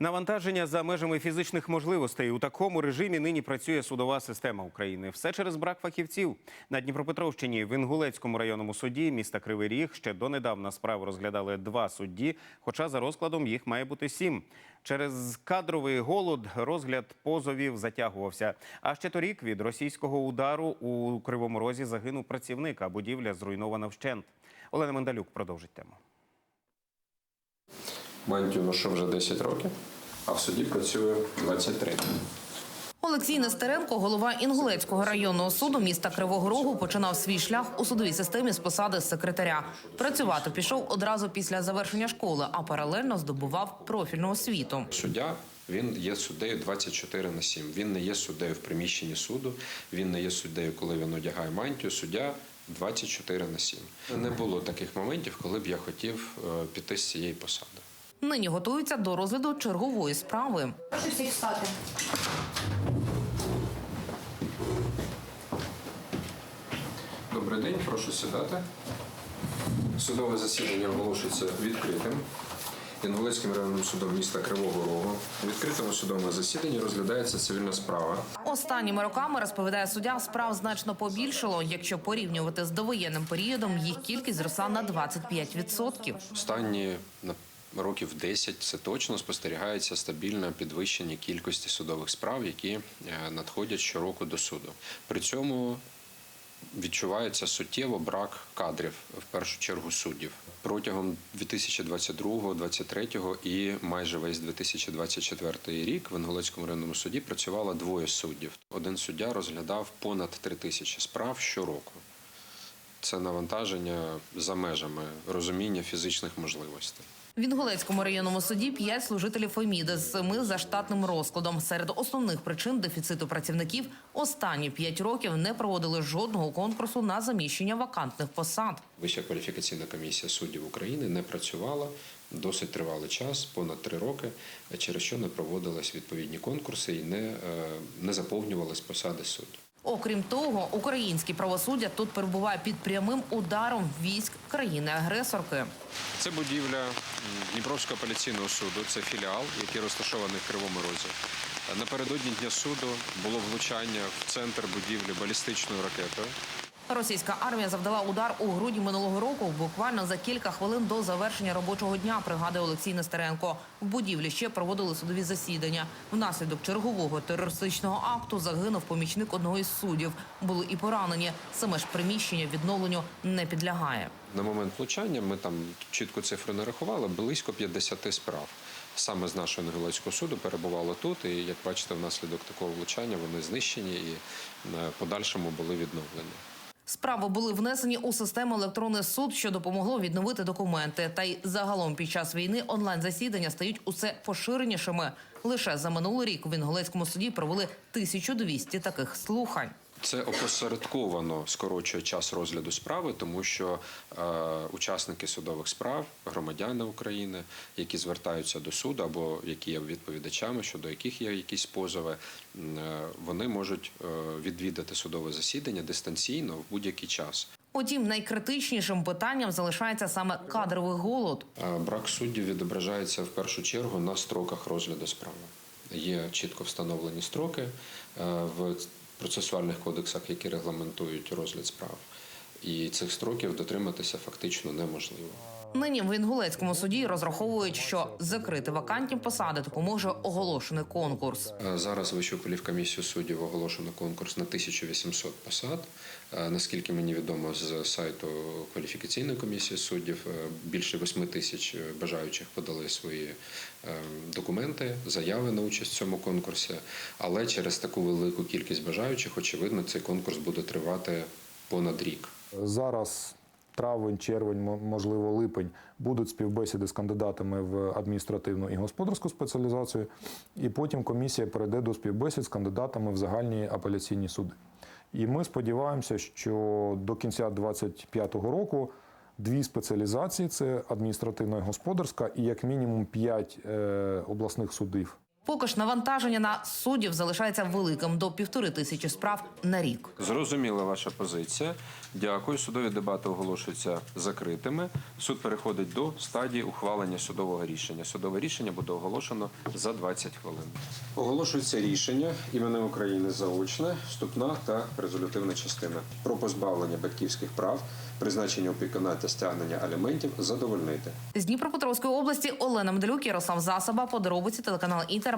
Навантаження за межами фізичних можливостей у такому режимі нині працює судова система України. Все через брак фахівців на Дніпропетровщині в Інгулецькому районному суді міста Кривий Ріг ще донедавна справу розглядали два судді, хоча за розкладом їх має бути сім. Через кадровий голод розгляд позовів затягувався. А ще торік від російського удару у Кривому Розі загинув працівник, а будівля зруйнована вщент. Олена Мендалюк продовжить тему. Мантію ношу вже 10 років, а в суді працюю 23. Олексій Нестеренко, голова Інгулецького районного суду міста Кривого Рогу, починав свій шлях у судовій системі з посади секретаря. Працювати пішов одразу після завершення школи, а паралельно здобував профільну освіту. Суддя він є суддею 24 на 7. Він не є суддею в приміщенні суду, він не є суддею, коли він одягає мантію. Суддя 24 на 7. Не було таких моментів, коли б я хотів е, піти з цієї посади. Нині готуються до розгляду чергової справи. Прошу всіх встати. Добрий день, прошу сідати. Судове засідання оголошується відкритим. Інгулецьким районним судом міста Кривого Рогу. У відкритому судовому засіданні розглядається цивільна справа. Останніми роками розповідає суддя, справ значно побільшало. Якщо порівнювати з довоєнним періодом, їх кількість зросла на 25%. Останні на років 10 це точно спостерігається стабільне підвищення кількості судових справ, які е, надходять щороку до суду. При цьому відчувається суттєво брак кадрів в першу чергу суддів протягом 2022, 2023 і майже весь 2024 рік в Інгулецькому районному суді працювало двоє суддів. Один суддя розглядав понад три тисячі справ щороку. Це навантаження за межами розуміння фізичних можливостей. В Інгулецькому районному суді п'ять служителів Феміди з семи за штатним розкладом. Серед основних причин дефіциту працівників останні п'ять років не проводили жодного конкурсу на заміщення вакантних посад. Вища кваліфікаційна комісія суддів України не працювала досить тривалий час, понад три роки, через що не проводились відповідні конкурси і не, е, не заповнювались посади суддів. Окрім того, українське правосуддя тут перебуває під прямим ударом військ країни-агресорки. Це будівля Дніпровського апеляційного суду, це філіал, який розташований в Кривому Розі. Напередодні дня суду було влучання в центр будівлі балістичною ракетою. Російська армія завдала удар у грудні минулого року, буквально за кілька хвилин до завершення робочого дня. Пригадує Олексій Нестеренко. В будівлі ще проводили судові засідання. Внаслідок чергового терористичного акту загинув помічник одного із суддів. Були і поранені. Саме ж приміщення відновленню не підлягає. На момент влучання ми там чітко цифру не рахували, близько 50 справ. Саме з нашого Інгулецького суду перебувало тут, і як бачите, внаслідок такого влучання вони знищені і в подальшому були відновлені. Справи були внесені у систему електронний суд, що допомогло відновити документи. Та й загалом під час війни онлайн засідання стають усе поширенішими. Лише за минулий рік в Інголецькому суді провели 1200 таких слухань. Це опосередковано скорочує час розгляду справи, тому що е, учасники судових справ, громадяни України, які звертаються до суду або які є відповідачами, щодо яких є якісь позови, е, вони можуть е, відвідати судове засідання дистанційно в будь-який час. Утім, найкритичнішим питанням залишається саме кадровий голод. Е, Брак суддів відображається в першу чергу на строках розгляду справи. Є чітко встановлені строки е, в процесуальних кодексах, які регламентують розгляд справ. І цих строків дотриматися фактично неможливо. Нині в Інгулецькому суді розраховують, що закрити вакантні посади допоможе оголошений конкурс. Е, Зараз Вищу кваліфкомісію суддів оголошено конкурс на 1800 посад. Е, Наскільки мені відомо з сайту кваліфікаційної комісії суддів, е, більше 8 тисяч бажаючих подали свої документи, заяви на участь в цьому конкурсі. Але через таку велику кількість бажаючих, очевидно, цей конкурс буде тривати понад рік. Зараз травень, червень, можливо, липень будуть співбесіди з кандидатами в адміністративну і господарську спеціалізацію, і потім комісія перейде до співбесід з кандидатами в загальні апеляційні суди. І ми сподіваємося, що до кінця 2025 року дві спеціалізації це адміністративна і господарська, і як мінімум п'ять е, обласних судів Поки ж навантаження на суддів залишається великим до півтори тисячі справ на рік. Зрозуміла ваша позиція. Дякую. Судові дебати оголошуються закритими. Суд переходить до стадії ухвалення судового рішення. Судове рішення буде оголошено за 20 хвилин. Оголошується рішення імени України заочне, вступна та резолютивна частина про позбавлення батьківських прав, призначення опікуна та стягнення аліментів задовольнити. З Дніпропетровської області Олена Медлюк, Ярослав Засоба, подробиці телеканал Інтер,